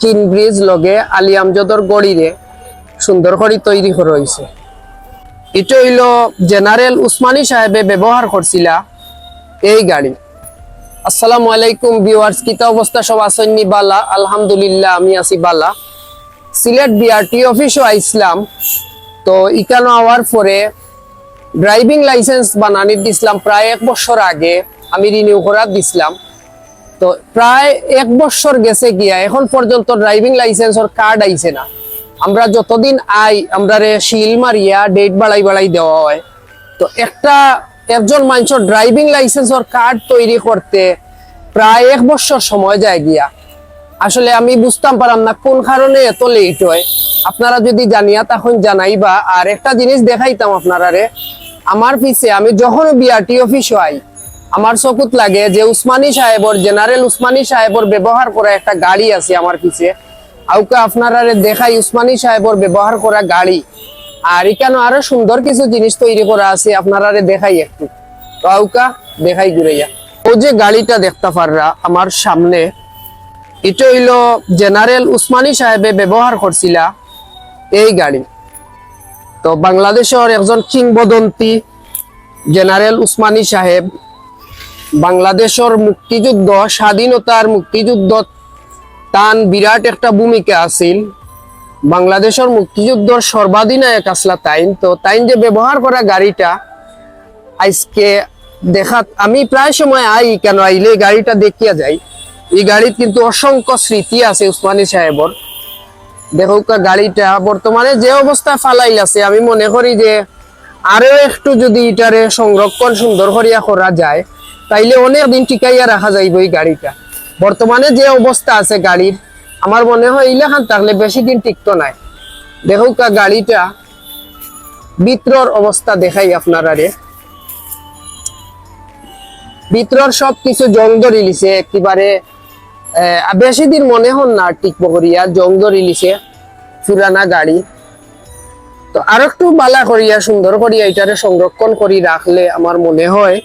চীন ব্রিজ লগে আলী আমজদর গড়িরে সুন্দর করে তৈরি হয়েছে এটা হইল জেনারেল উসমানী সাহেবে ব্যবহার করছিলা এই গাড়ি। আসসালামু আলাইকুম ভিউয়ার্স কিতা অবস্থা সব আসন্নি বালা? আলহামদুলিল্লাহ, আমি আছি বালা। সিলেট বিআরটি অফিসও আইসলাম তো ইকানো আওয়ার পরে ড্রাইভিং লাইসেন্স বানানি দিছিলাম, প্রায় এক বছর আগে। আমি রিনিউ করার দিছিলাম। তো প্রায় এক বছর গেছে গিয়া, এখন পর্যন্ত ড্রাইভিং লাইসেন্সের কার্ড আইছে না। আমরা যতদিন আই আমরা রে শিল মারিয়া ডেট বাড়াই বাড়াই দেওয়া হয়। তো একটা একজন মানুষের ড্রাইভিং লাইসেন্সের কার্ড তৈরি করতে প্রায় এক বছর সময় যায় গিয়া। আসলে আমি বুঝতাম পারাম না কোন কারণে এত লেট হয়। আপনারা যদি জানিয়া তখন জানাইবা, আর একটা জিনিস দেখাইতাম আপনারা রে আমার পিছে আমি যখন বিআরটি অফিস আই আমার চকুত লাগে যে উসমানী সাহেবর, জেনারেল উসমানী সাহেবর ব্যবহার করা একটা গাড়ি আছে আমার পিছে। আউকা আপনারা দেখাই, উসমানী সাহেবর ব্যবহার করা গাড়ি। আর এখানে আরও সুন্দর কিছু জিনিস তৈরি করা আছে আপনারা দেখাই একটু। তো আউকা, দেখাই ঘুরাইয়া ও যে গাড়িটা দেখতে পাররা আমার সামনে, এটা হইল জেনারেল উসমানী সাহেবে ব্যবহার করছিলা এই গাড়ি। তো বাংলাদেশের একজন কিংবদন্তি জেনারেল উসমানী সাহেব বাংলাদেশের মুক্তিযুদ্ধ, স্বাধীনতার মুক্তিযুদ্ধ তান বিরাট একটা ভূমিকা আছিল। বাংলাদেশের মুক্তিযুদ্ধর সর্বাধিনায়ক আসলা তাইন। তো তাইন যে ব্যবহার করা গাড়িটা আজকে দেখাত আমি প্রায় সময় আই কেন আইলে গাড়িটা দেখিয়া যাই। এই গাড়ির কিন্তু অসংখ্য স্মৃতি আছে উসমানী সাহেবর। দেখো গাড়িটা বর্তমানে যে অবস্থায় ফালাইল আছে আমি মনে করি যে আরও একটু যদি এটারে সংরক্ষণ সুন্দর করিয়া করা যায়, তাইলে অনেক দিন টিকাইয়া রাখা যাইব এই গাড়িটা। বর্তমানে যে অবস্থা আছে গাড়ির, আমার মনে হয় ইলাখান থাকলে বেশি দিন টিকতো নাই। দেখো গাড়িটা ভিতরর অবস্থা দেখাই আপনারা রে ভিতরর সব কিছু জং ধরি লিছে একেবারে বেশি দিন মনে হন না টিকবো করিয়া, জং ধরি লিছে পুরানা গাড়ি। তো আর একটু বালা করিয়া, সুন্দর করিয়া এটারে সংরক্ষণ করি রাখলে আমার মনে হয়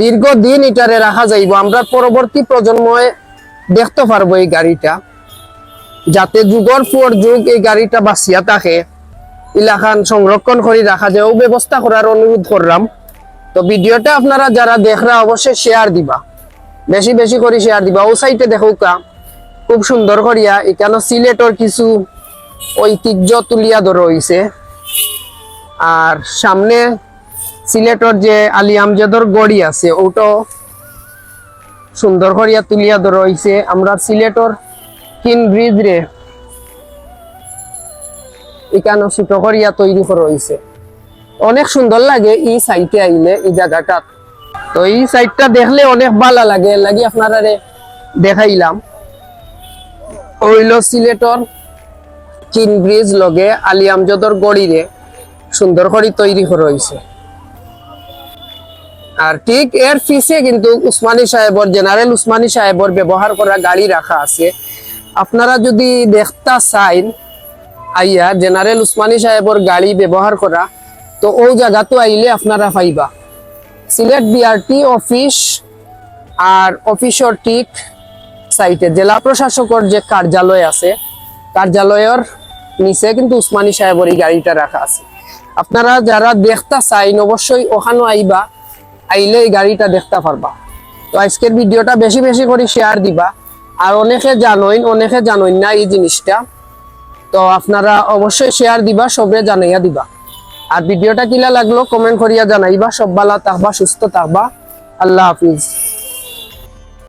দীর্ঘদিন এটারে রাখা যাইব। আমরা পরবর্তী প্রজন্ময় দেখতে পারব এই গাড়িটা। যাতে যুগর পর যুগ এই গাড়িটা বাঁচিয়া থাকে। ইলাখান সংরক্ষণ করে রাখা যায়। ও ব্যবস্থা করার অনুরোধ করলাম। তো ভিডিওটা আপনারা যারা দেখরা অবশ্যই শেয়ার দিবা। বেশি বেশি করে শেয়ার দিবা। ও সাইটে দেখো কা, খুব সুন্দর করিয়া। এখানে সিলেটর কিছু ঐতিহ্য তুলিয়া ধরা হইছে। আর সামনে সিলেটর যে আলী আমজাদর গড়ি আছে ওটাও সুন্দর করিয়া তুলিয়া ধরা হইছে। আমরা সিলেটর কিন ব্রিজ রে এখানে ছোট করিয়া তৈরি করা হইছে। অনেক সুন্দর লাগে এই সাইটে আইলে, এই জায়গাটা। তো এই সাইডটা দেখলে অনেক ভালো লাগে লাগে আপনারা দেখাইলাম। ওইল সিলেটর চীন ব্রিজ লগে আলী আমজদর গড়িরে সুন্দর করে তৈরি করা হয়েছে আর ঠিক এর পিছে কিন্তু উসমানী সাহেবর জেনারেল উসমানী সাহেবর ব্যবহার করা গাড়ি রাখা আছে। আপনারা যদি দেখতা চাইন, আইয়া জেনারেল উসমানী সাহেবর গাড়ি ব্যবহার করা তো ও জায়গাতো আইলে আপনারা পাইবা। সিলেট বিআরটি অফিস আর অফিসর ঠিক সাইটে জেলা প্রশাসকের যে কার্যালয় আছে কার্যালয়ের নিচে কিন্তু উসমানী সাহেবের এই গাড়িটা রাখা আছে। আপনারা যারা দেখতে চাইন, অবশ্যই ওখানে আইবা, আইলে এই গাড়িটা দেখতে পারবা। তো আজকের ভিডিওটা বেশি বেশি করে শেয়ার দিবা। আর অনেকে জানোইন অনেকে জানোইন না এই জিনিসটা। তো আপনারা অবশ্যই শেয়ার দিবা সবে জানাইয়া দিবা। আর ভিডিওটা কিলা লাগল কমেন্ট করিয়া জানাইবা, সব ভালো থাকবা, সুস্থ থাকবা। আল্লাহ হাফিজ।